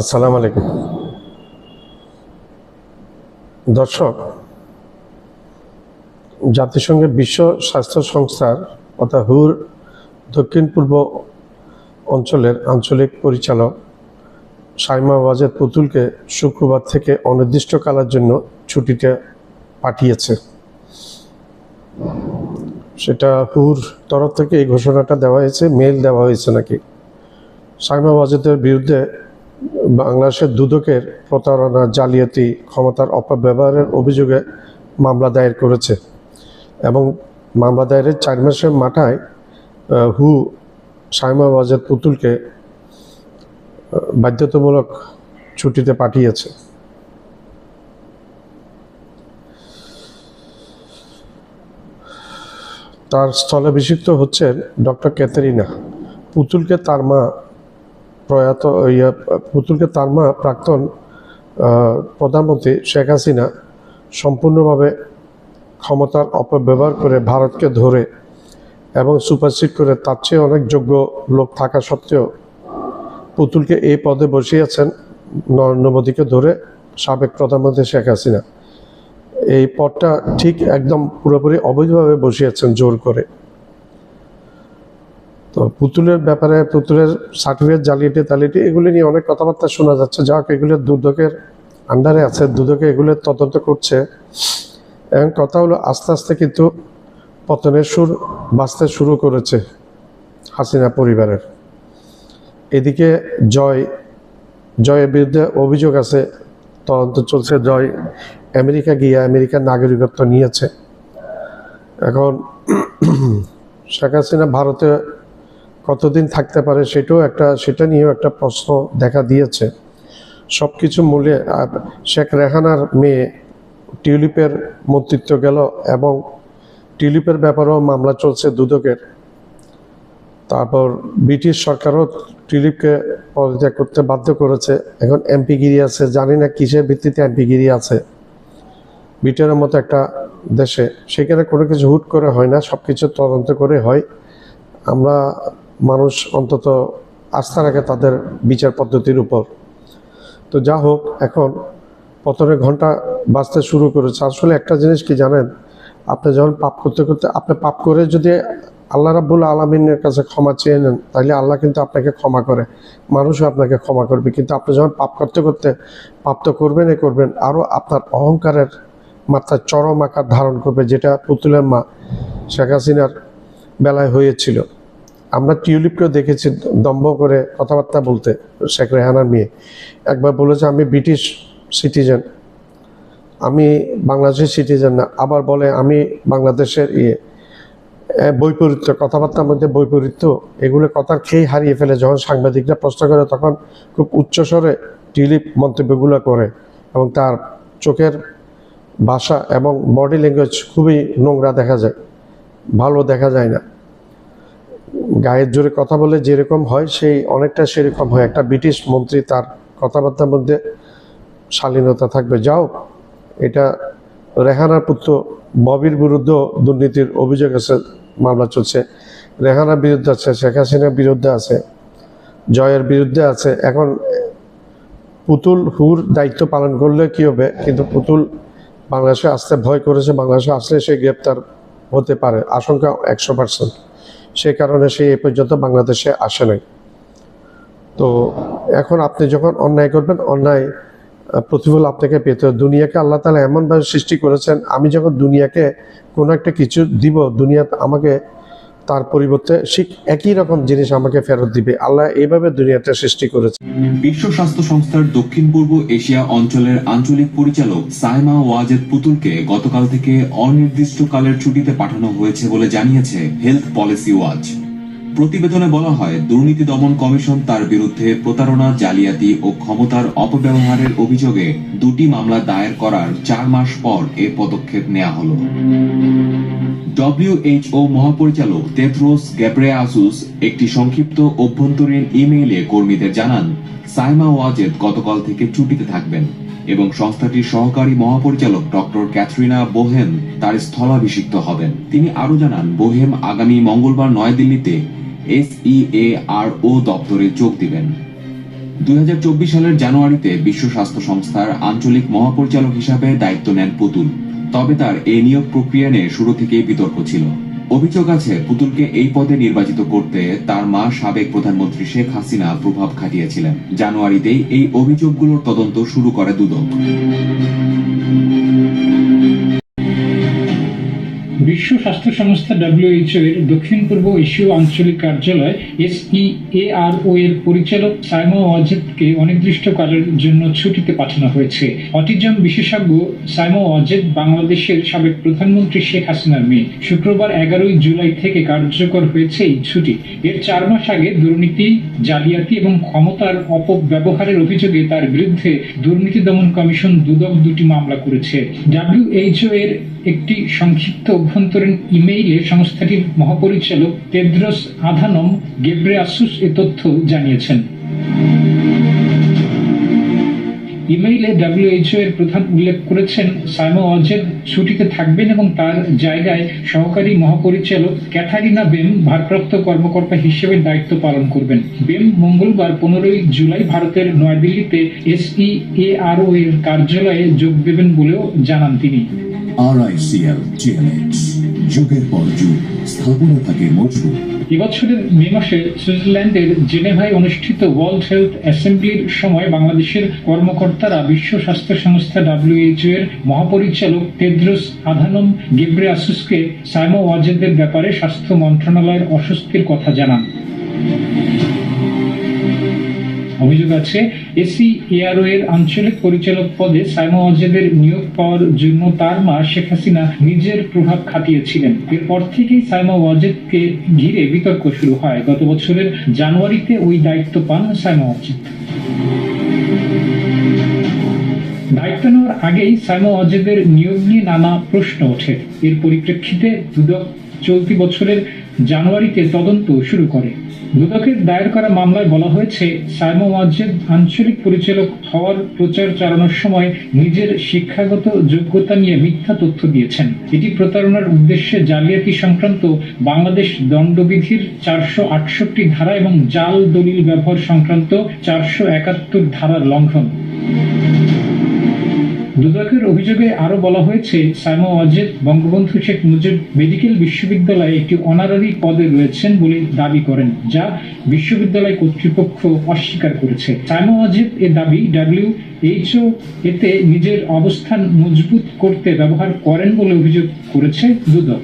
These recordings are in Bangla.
আসসালামু আলাইকুম। দর্শক, জাতিসংঘের বিশ্ব স্বাস্থ্য সংস্থার অর্থাৎ হুর দক্ষিণ পূর্ব অঞ্চলের আঞ্চলিক পরিচালক সাইমা ওয়াজেদ পুতুলকে শুক্রবার থেকে অনির্দিষ্টকালের জন্য ছুটিতে পাঠিয়েছে। সেটা হুর তরফ থেকে এই ঘোষণাটা দেওয়া হয়েছে মেল দেওয়া হয়েছে নাকি? সাইমা ওয়াজেদের বিরুদ্ধে বাংলাদেশের দুদকের প্রতারণা, জালিয়াতি, ক্ষমতার অপব্যবহারের অভিযোগে মামলা দায়ের করেছে এবং মামলা দায়েরের চার মাসের মাথায় হু সাইমা ওয়াজেদ পুতুলকে বাধ্যতামূলক ছুটিতে পাঠিয়েছে। তার স্থলাভিষিক্ত হচ্ছেন ডক্টর ক্যাথেরিনা। পুতুলকে তার মা প্রয়াত, ইয়া, পুতুলকে তার মা প্রাক্তন প্রধানমন্ত্রী শেখ হাসিনা সম্পূর্ণভাবে ক্ষমতার অপব্যবহার করে ভারতকে ধরে এবং সুপারসিড করে তার চেয়ে অনেক যোগ্য লোক থাকা সত্ত্বেও পুতুলকে এই পদে বসিয়েছেন নরেন্দ্র মোদীকে ধরে সাবেক প্রধানমন্ত্রী শেখ হাসিনা। এই পদটা ঠিক একদম পুরোপুরি অবৈধভাবে বসিয়েছেন জোর করে। তো পুতুলের ব্যাপারে, পুতুলের সার্টিফিকেট জালিয়াতি তালিয়াতি এগুলি নিয়ে অনেক কথাবার্তা শোনা যাচ্ছে। যাক এগুলো দুদকের আন্ডারে আছে, দুদকে এগুলো তদন্ত করছে। এবং কথা হলো, আস্তে আস্তে কিন্তু পতনের সুর বাঁচতে শুরু করেছে হাসিনা পরিবারের। এদিকে জয়, জয়ের বিরুদ্ধে অভিযোগ আছে, তদন্ত চলছে, জয় আমেরিকা গিয়ে আমেরিকার নাগরিকত্ব নিয়েছে। এখন শেখ হাসিনা ভারতে কতদিন থাকতে পারে সেটাও একটা, সেটা নিয়েও একটা প্রশ্ন দেখা দিয়েছে। সব কিছু মূলে শেখ রেহানার মেয়ে টিউলিপের মন্ত্রিত্ব গেল এবং টিউলিপের ব্যাপারেও মামলা চলছে দুদকের। তারপর ব্রিটিশ সরকারও টিউলিপকে পদত্যাগ করতে বাধ্য করেছে। এখন এমপিগিরি আছে, জানি না কিসের ভিত্তিতে এমপিগিরি আছে। ব্রিটেনের মতো একটা দেশে, সেখানে কোনো কিছু হুট করে হয় না সব কিছু তদন্ত করে হয়। আমরা মানুষ অন্তত আস্থা রাখে তাদের বিচার পদ্ধতির উপর। তো যা হোক, এখন পতনের ঘণ্টা বাজতে শুরু করেছে। আসলে একটা জিনিস কি জানেন, আপনি যখন পাপ করতে করতে, আপনি পাপ করে যদি আল্লাহ রাব্বুল আলমিনের কাছে ক্ষমা চেয়ে নেন, তাহলে আল্লাহ কিন্তু আপনাকে ক্ষমা করে। মানুষও আপনাকে ক্ষমা করবে। কিন্তু আপনি যখন পাপ করতে করতে, পাপ তো করবেনই করবেন, আরও আপনার অহংকারের মাত্রায় চরম আকার ধারণ করবে, যেটা পুতুলের মা শেখ হাসিনার বেলায় হয়েছিল। আমরা টিউলিপকেও দেখেছি দম্ভ করে কথাবার্তা বলতে, শেখ রেহানার মেয়ে। একবার বলেছে, আমি ব্রিটিশ সিটিজেন। আমি বাংলাদেশের সিটিজেন না। আবার বলে, আমি বাংলাদেশের ইয়ে বৈপরীত্য। কথাবার্তার মধ্যে বৈপরীত্য, এগুলো কথার খেয়ে হারিয়ে ফেলে। যখন সাংবাদিকরা প্রশ্ন করে, তখন খুব উচ্চস্বরে টিউলিপ মন্তব্যগুলো করে এবং তার চোখের ভাষা এবং বডি ল্যাঙ্গুয়েজ খুবই নোংরা দেখা যায়, ভালো দেখা যায় না। গায়ের জোরে কথা বলে যেরকম হয়, সেই অনেকটা সেরকম হয়। একটা ব্রিটিশ মন্ত্রী তার কথাবার্তার মধ্যে শালীনতা থাকবে। যাও, এটা রেহানার পুত্র ববির বিরুদ্ধে দুর্নীতির অভিযোগ আছে, মামলা চলছে। রেহানার বিরুদ্ধে আছে, শেখ হাসিনার বিরুদ্ধে আছে, জয়ের বিরুদ্ধে আছে। এখন পুতুল হুর দায়িত্ব পালন করলে কি হবে? কিন্তু পুতুল বাংলাদেশে আসতে ভয় করেছে। বাংলাদেশে আসলে সে গ্রেপ্তার হতে পারে। আশঙ্কা একশো পার্সেন্ট। সে কারণে সে এ পর্যন্ত বাংলাদেশে আসে নাই তো এখন আপনি যখন অন্যায় করবেন, অন্যায় প্রতিফল আপনাকে পেতে। দুনিয়াকে আল্লাহ তালা এমনভাবে সৃষ্টি করেছেন, আমি যখন দুনিয়াকে কোনো একটা কিছু দিব, দুনিয়া আমাকে তার পরিবর্তে একই রকম জিনিস আমাকে ফেরত দিবে। আল্লাহ এইভাবে দুনিয়াটা সৃষ্টি করেছে। বিশ্ব স্বাস্থ্য সংস্থার দক্ষিণ পূর্ব এশিয়া অঞ্চলের আঞ্চলিক পরিচালক সাইমা ওয়াজেদ পুতুলকে গতকাল থেকে অনির্দিষ্টকালের ছুটিতে পাঠানো হয়েছে বলে জানিয়েছে হেলথ পলিসি ওয়াচ। প্রতিবেদনে বলা হয়, দুর্নীতি দমন কমিশন তার বিরুদ্ধে প্রতারণা, জালিয়াতি ও ক্ষমতার অপব্যবহারের অভিযোগে দুটি মামলা দায়ের করার চার মাস পর এ পদক্ষেপ নেওয়া হলো। ডব্লিউএইচও মহাপরিচালক তেদ্রোস গ্যাব্রেয়াসুস একটি সংক্ষিপ্ত অভ্যন্তরীণ ইমেইলে কর্মীদের জানান, সাইমা ওয়াজেদ গতকাল থেকে ছুটিতে থাকবেন। এবং সংস্থাটির সহকারী মহাপরিচালক ডক্টর ক্যাথরিনা বোহেম তার স্থলাভিষিক্ত হবেন। তিনি আরও জানান, বোহেম আগামী মঙ্গলবার নয়াদিল্লিতে এসইএআরও দপ্তরে যোগ দিবেন। দু হাজার চব্বিশ সালের জানুয়ারিতে বিশ্ব স্বাস্থ্য সংস্থার আঞ্চলিক মহাপরিচালক হিসাবে দায়িত্ব নেন পুতুল। তবে তার এই নিয়োগ প্রক্রিয়া নিয়ে শুরু থেকেই বিতর্ক ছিল। অভিযোগ আছে, পুতুলকে এই পদে নির্বাচিত করতে তার মা সাবেক প্রধানমন্ত্রী শেখ হাসিনা প্রভাব খাটিয়েছিলেন। জানুয়ারিতেই এই অভিযোগগুলোর তদন্ত শুরু করে দুদক। বিশ্ব স্বাস্থ্য সংস্থা ডব্লিউএইচও এর দক্ষিণ পূর্ব এশীয় আঞ্চলিক কার্যালয় এস পি এ এসইএআরও এর পরিচালক সাইমা ওয়াজেদকে অনির্দিষ্টকালের জন্য ছুটিতে পাঠানো হয়েছে। অটিজম বিশেষজ্ঞ সাইমা ওয়াজেদ বাংলাদেশের সাবেক প্রধানমন্ত্রী শেখ হাসিনার মেয়ে। শুক্রবার এগারোই জুলাই থেকে কার্যকর হয়েছে এই ছুটি। এর চার মাস আগে দুর্নীতি, জালিয়াতি এবং ক্ষমতার অপব্যবহারের অভিযোগে তার বিরুদ্ধে দুর্নীতি দমন কমিশন দুদক দুটি মামলা করেছে। ডাব্লিউএইচও এর একটি সংক্ষিপ্ত অভ্যন্তরীণ ইমেইলে সংস্থাটির মহাপরিচালক তেদ্রস আধানম গেব্রেয়াসুস এ তথ্য জানিয়েছেন। ইমেইলে ডাব্লিউএইচও এর প্রধান উল্লেখ করেছেন সাইমো অজেদ ছুটিতে থাকবেন এবং তার জায়গায় সহকারী মহাপরিচালক ক্যাথারিনা বেম ভারপ্রাপ্ত কর্মকর্তা হিসেবে দায়িত্ব পালন করবেন। বেম মঙ্গলবার পনেরোই জুলাই ভারতের নয়াদিল্লিতে এসইএআরও এর কার্যালয়ে যোগ দেবেন বলেও জানান তিনি। আরআইসিএল টিএলএক্স যুগের পর যুগ স্থাপনা থাকে মজবুত। এবছরের মে মাসে সুইজারল্যান্ডের জেনেভায় অনুষ্ঠিত ওয়ার্ল্ড হেলথ অ্যাসেম্বলির সময় বাংলাদেশের কর্মকর্তারা বিশ্ব স্বাস্থ্য সংস্থা ডাব্লিউএইচও এর মহাপরিচালক তেদ্রোস আধানম গেব্রে আসুসকে সাইমো ওয়াজেদের ব্যাপারে স্বাস্থ্য মন্ত্রণালয়ের অস্বস্তির কথা জানান। অভিযোগ আছে। এসি এআরও এর আঞ্চলিক পরিচালক পদে সাইমো অজেদের নিয়োগ পাওয়ার জন্য তার মা শেখ হাসিনা নিজের প্রভাব খাটিয়েছিলেন। এরপর থেকেই সাইমা ওয়াজেদকে ঘিরে বিতর্ক শুরু হয়। গত বছরের জানুয়ারিতে ওই দায়িত্ব পান সাইমা ওয়াজেদ। দায়িত্ব নেওয়ার আগেই সাইমা ওয়াজেদের নিয়োগ নিয়ে নানা প্রশ্ন ওঠে। এর পরিপ্রেক্ষিতে দুদক চলতি বছরের জানুয়ারিতে তদন্ত শুরু করে। দুদকের দায়ের করা মামলায় বলা হয়েছে, সাইমা ওয়াজেদ আঞ্চলিক পরিচালক হওয়ার প্রচার চালানোর সময় নিজের শিক্ষাগত যোগ্যতা নিয়ে মিথ্যা তথ্য দিয়েছেন। এটি প্রতারণার উদ্দেশ্যে জালিয়াতি সংক্রান্ত বাংলাদেশ দণ্ডবিধির চারশো আটষট্টি ধারা এবং জাল দলিল ব্যবহার সংক্রান্ত চারশো একাত্তর ধারার লঙ্ঘন। দুদকের অভিযোগে আরও বলা হয়েছে, সাইমো ওয়াজেদ বঙ্গবন্ধু শেখ মুজিব মেডিকেল বিশ্ববিদ্যালয়ে একটি অনারারি পদে রয়েছেন বলে দাবি করেন, যা বিশ্ববিদ্যালয় কর্তৃপক্ষ অস্বীকার করেছে। সাইমো ওয়াজেদ এ দাবি ডাব্লিউ এইচও এতে নিজের অবস্থান মজবুত করতে ব্যবহার করেন বলে অভিযোগ করেছে দুদক।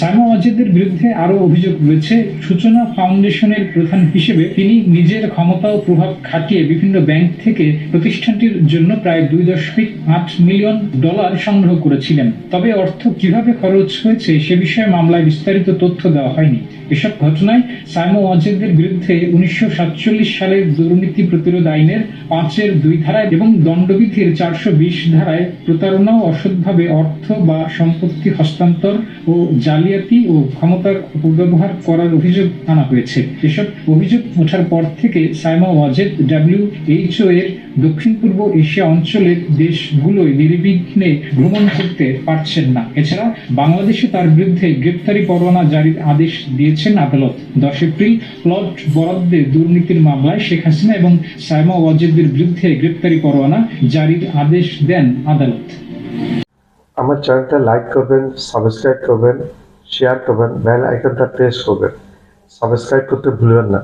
সাইমা ওয়াজেদের বিরুদ্ধে আরও অভিযোগ রয়েছে। সূচনা ফাউন্ডেশনের প্রধান হিসেবে তিনি নিজের ক্ষমতা ও প্রভাব খাটিয়ে বিভিন্ন ব্যাংক থেকে প্রতিষ্ঠানটির জন্য প্রায় দুই দশমিক আট মিলিয়ন ডলার সংগ্রহ করেছিলেন। তবে অর্থ কীভাবে খরচ হয়েছে সে বিষয়ে মামলায় বিস্তারিত তথ্য দেওয়া হয়নি। এসব ঘটনায় সাইমো ওয়াজেদের বিরুদ্ধে উনিশশো সাতচল্লিশ সালের দুর্নীতি প্রতিরোধ আইনের পাঁচের দুই ধারায় এবং দণ্ডবিধির চারশো বিশ ধারায় প্রতারণা ও অসৎভাবে অর্থ বা সম্পত্তি হস্তান্তর ও জালিয়াতি ও ক্ষমতার অপব্যবহার করার অভিযোগ আনা হয়েছে। এসব অভিযোগ ওঠার পর থেকে সাইমা ওয়াজেদ ডাব্লিউ এইচও এর দক্ষিণ পূর্ব এশিয়া অঞ্চলের দেশগুলোয় নির্বিঘ্নে ভ্রমণ করতে পারছেন না। এছাড়া বাংলাদেশে তার বিরুদ্ধে গ্রেপ্তারি পরোয়ানা জারির আদেশ দিয়েছেন আদালত। দশ এপ্রিল প্লট বরাদ্দে দুর্নীতির মামলায় শেখ হাসিনা এবং সাইমা ওয়াজেদের বিরুদ্ধে গ্রেপ্তারি পরোয়ানা জারির আদেশ দেন আদালত। আমার চ্যানেলটা লাইক করবেন, সাবস্ক্রাইব করবেন শেয়ার করবেন বেল আইকনটা প্রেস করবেন। সাবস্ক্রাইব করতে ভুলবেন না।